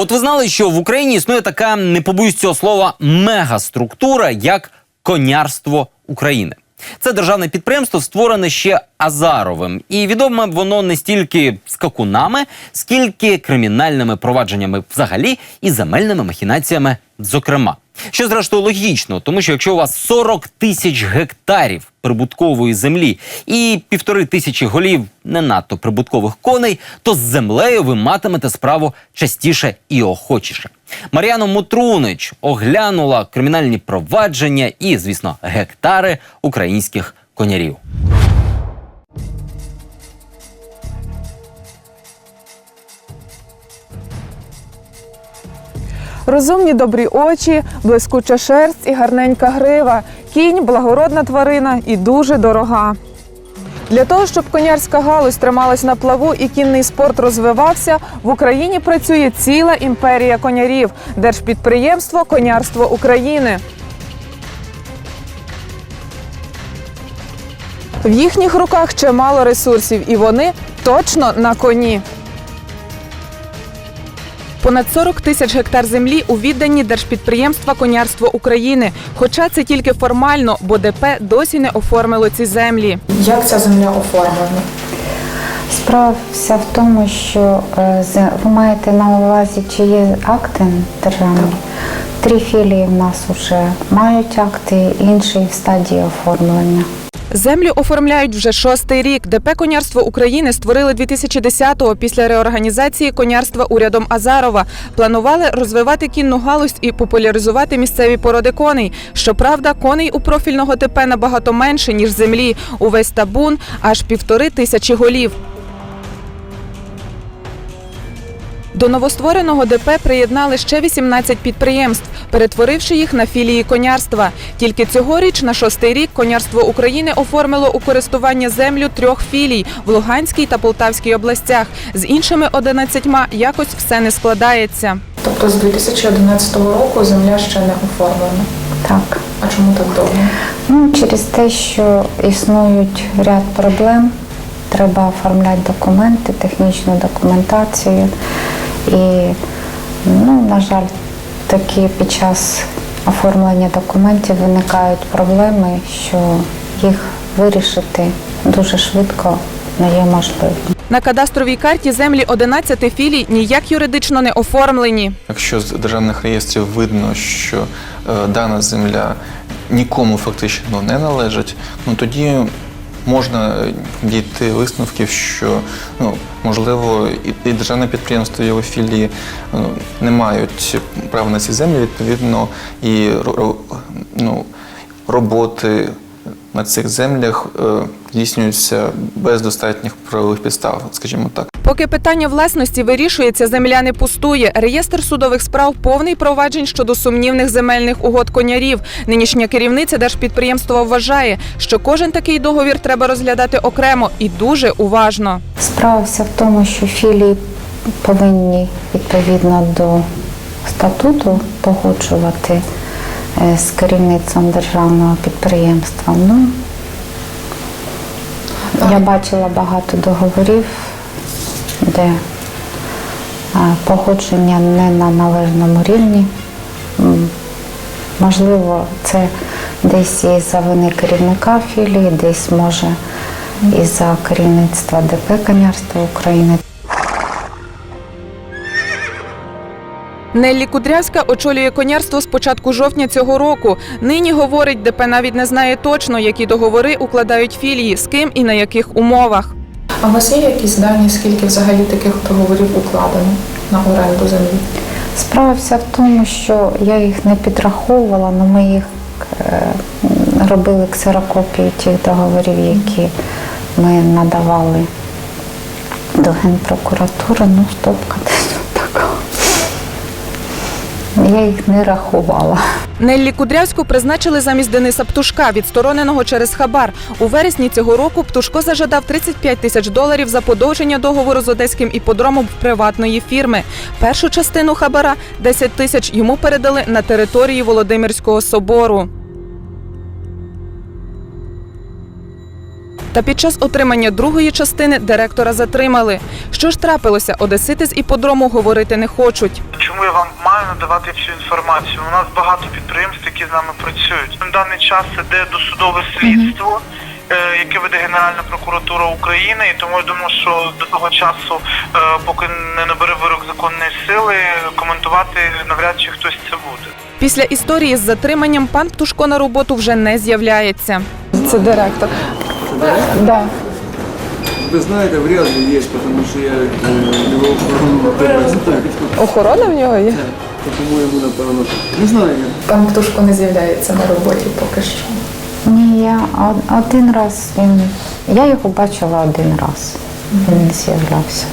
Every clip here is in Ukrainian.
От ви знали, що в Україні існує така, не побоюсь цього слова, мегаструктура, як конярство України. Це державне підприємство створене ще Азаровим, і відоме воно не стільки скакунами, скільки кримінальними провадженнями взагалі і земельними махінаціями, зокрема. Що зрештою логічно, тому що якщо у вас 40 тисяч гектарів прибуткової землі і півтори тисячі голів не надто прибуткових коней, то з землею ви матимете справу частіше і охочіше. Мар'яна Мутрунич оглянула кримінальні провадження і, звісно, гектари українських конярів. Розумні добрі очі, блискуча шерсть і гарненька грива. Кінь благородна тварина і дуже дорога. Для того, щоб конярська галузь трималась на плаву і кінний спорт розвивався, в Україні працює ціла імперія конярів, держпідприємство Конярство України. В їхніх руках чимало ресурсів, і вони точно на коні. Понад 40 тисяч гектар землі у відданні держпідприємства Конярство України. Хоча це тільки формально, бо ДП досі не оформило ці землі. Як ця земля оформлена? Справа вся в тому, що е, ви маєте на увазі, чи є акти державні. Три філії в нас вже мають акти, інші в стадії оформлення. Землю оформляють вже шостий рік. ДП Конярство України створили 2010-го після реорганізації конярства урядом Азарова. Планували розвивати кінну галузь і популяризувати місцеві породи коней. Щоправда, коней у профільного ДП набагато менше ніж землі. Увесь табун аж півтори тисячі голів. До новоствореного ДП приєднали ще 18 підприємств, перетворивши їх на філії конярства. Тільки цьогоріч на шостий рік конярство України оформило у користування землю трьох філій в Луганській та Полтавській областях. З іншими 11 якось все не складається. Тобто з 2011 року земля ще не оформлена. Так. А чому так довго? Ну, через те, що існують ряд проблем, треба оформляти документи, технічну документацію. І, ну, на жаль, такі під час оформлення документів виникають проблеми, що їх вирішити дуже швидко не є можливим. На кадастровій карті землі 11 філій ніяк юридично не оформлені. Якщо з державних реєстрів видно, що е, дана земля нікому фактично не належить, ну тоді можна е, дійти висновків, що ну можливо і, і державне підприємство його філії ну, не мають права на ці землі, відповідно, і ну, роботи на цих землях е, здійснюються без достатніх правових підстав, скажімо так. Поки питання власності вирішується, земля не пустує. Реєстр судових справ повний проваджень щодо сумнівних земельних угод конярів. Нинішня керівниця держпідприємства вважає, що кожен такий договір треба розглядати окремо і дуже уважно. Справа вся в тому, що філії повинні відповідно до статуту погоджувати з керівництвом державного підприємства. Ну, я бачила багато договорів, де е, погодження не на належному рівні. Можливо, це десь із-за вини керівника філії, десь може із-за керівництва ДП Конярства України. Неллі Кудрявська очолює конярство з початку жовтня цього року. Нині говорить, ДП навіть не знає точно, які договори укладають філії, з ким і на яких умовах. А у вас є якісь дані, скільки взагалі таких договорів укладено на оренду землі? Справа вся в тому, що я їх не підраховувала, але ми їх е, робили ксерокопії тих договорів, які ми надавали до Генпрокуратури. Ну, стопка. Я їх не рахувала. Неллі Кудрявську призначили замість Дениса Птушка, відстороненого через хабар. У вересні цього року Птушко зажадав 35 тисяч доларів за подовження договору з одеським іпподромом приватної фірми. Першу частину хабара 10 тисяч йому передали на території Володимирського собору. Та під час отримання другої частини директора затримали. Що ж трапилося, одесити з іподрому говорити не хочуть. Чому я вам надавати всю інформацію? У нас багато підприємств, які з нами працюють. На даний час іде досудове слідство, е, яке веде Генеральна прокуратура України, і тому я думаю, що до того часу, е, поки не набере вирок законної сили, коментувати навряд чи хтось це буде. Після історії з затриманням пан Птушко на роботу вже не з'являється. Це директор. Да. Вы знаете, вряд ли есть, потому что я э, его охорону. Охорона в нього є. По-моєму, напевно. Не знаю я. Пан Птушко не з'являється на роботі поки що. Ні, я один раз він. Я його бачила один раз. Він не з'являвся.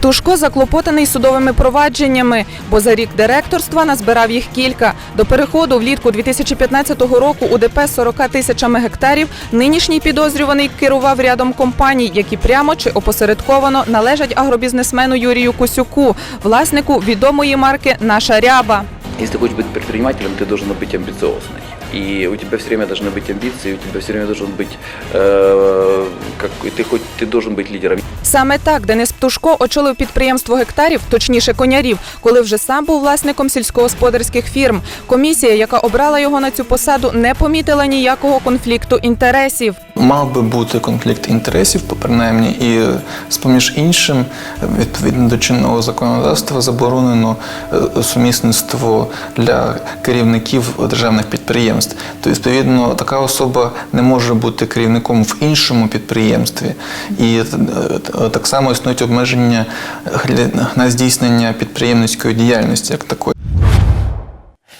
більше. Птушко заклопотаний судовими провадженнями, бо за рік директорства назбирав їх кілька. До переходу влітку 2015 року у ДП з 40 тисячами гектарів нинішній підозрюваний керував рядом компаній, які прямо чи опосередковано належать агробізнесмену Юрію Косюку, власнику відомої марки Наша ряба. Если ты хочешь быть предпринимателем, ты должен быть амбициозный. И у тебя все время должны быть амбиции, у тебя все время должен быть, э, как, ты, хоть, ты должен быть лидером. Саме так Денис Птушко очолив підприємство гектарів, точніше конярів, коли вже сам був власником сільськогосподарських фірм. Комісія, яка обрала його на цю посаду, не помітила ніякого конфлікту інтересів. Мав би бути конфлікт інтересів, принаймні, і е, з-поміж іншим, відповідно до чинного законодавства, заборонено е, сумісництво для керівників державних підприємств. То, відповідно, така особа не може бути керівником в іншому підприємстві. І е, е, так само існують обмеження на здійснення підприємницької діяльності як такої.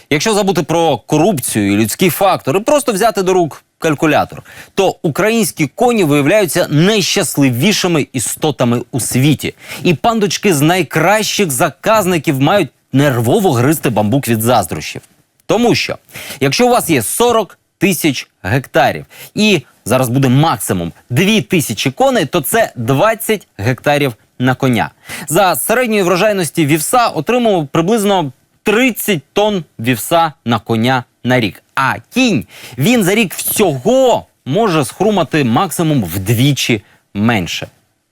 Якщо забути про корупцію і людський фактор, і просто взяти до рук калькулятор, то українські коні виявляються найщасливішими істотами у світі. І пандочки з найкращих заказників мають нервово гризти бамбук від заздрощів. Тому що, якщо у вас є 40 тисяч гектарів і зараз буде максимум 2 тисячі коней, то це 20 гектарів на коня. За середньої врожайності вівса отримував приблизно 30 тонн вівса на коня на рік. А кінь він за рік всього може схрумати максимум вдвічі менше.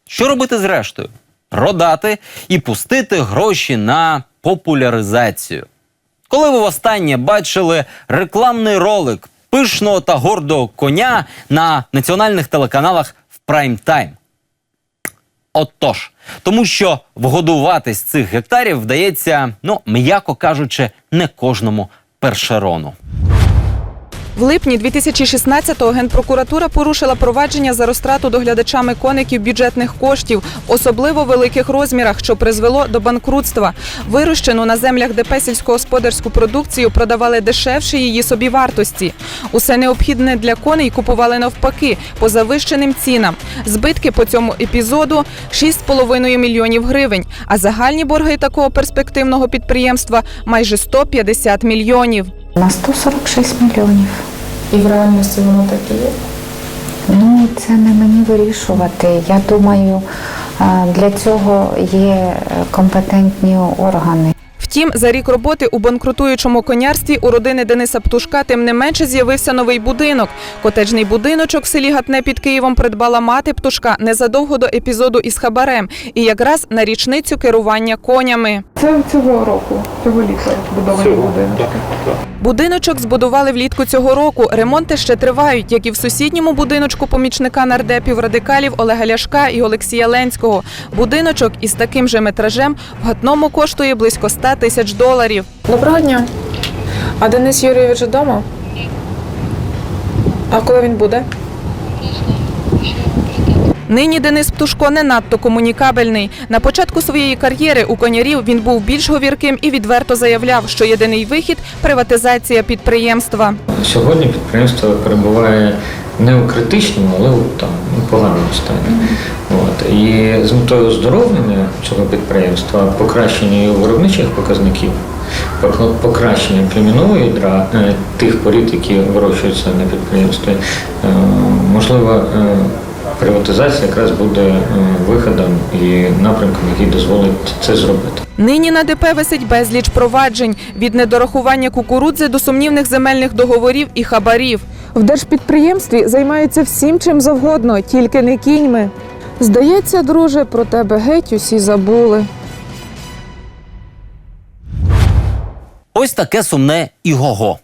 Що робити з рештою? Продати і пустити гроші на популяризацію. Коли ви востаннє бачили рекламний ролик пишного та гордого коня на національних телеканалах в прайм-тайм? Отож, тому що вгодувати з цих гектарів вдається, ну м'яко кажучи, не кожному першерону. В липні 2016-го генпрокуратура порушила провадження за розтрату доглядачами коників бюджетних коштів, особливо великих розмірах, що призвело до банкрутства. Вирощену на землях ДП сільськогосподарську продукцію продавали дешевше її собівартості. Усе необхідне для коней купували навпаки по завищеним цінам. Збитки по цьому епізоду 6,5 мільйонів гривень. А загальні борги такого перспективного підприємства майже 150 мільйонів. На 146 мільйонів. І в реальності воно так і є. Ну, це не мені вирішувати. Я думаю, для цього є е, компетентні органи. Втім, за рік роботи у банкрутуючому конярстві у родини Дениса Птушка тим не менше з'явився новий будинок. Котеджний будиночок в селі Гатне під Києвом придбала мати Птушка незадовго до епізоду із хабарем і якраз на річницю керування конями. Це цього року, цього літа будовані будиночки. Будиночок збудували влітку цього року. Ремонти ще тривають, як і в сусідньому будиночку помічника нардепів радикалів Олега Ляшка і Олексія Ленського. Будиночок із таким же метражем в гатному коштує близько 100 тисяч доларів. Доброго дня. А Денис Юрійович вдома? А коли він буде? Нині Денис Птушко не надто комунікабельний. На початку своєї кар'єри у конярів він був більш говірким і відверто заявляв, що єдиний вихід приватизація підприємства. Сьогодні підприємство перебуває не у критичному, але у там у поганому стані. От. І з метою оздоровлення цього підприємства, покращення його виробничих показників, пок- покращення племінного ядра е, тих порід, які вирощуються на підприємстві, е, можливо, е, приватизація якраз буде е, виходом і напрямком, який дозволить це зробити. Нині на ДП висить безліч проваджень від недорахування кукурудзи до сумнівних земельних договорів і хабарів. В держпідприємстві займаються всім чим завгодно, тільки не кіньми. Здається, друже, про тебе геть усі забули. Ось таке сумне і го-го.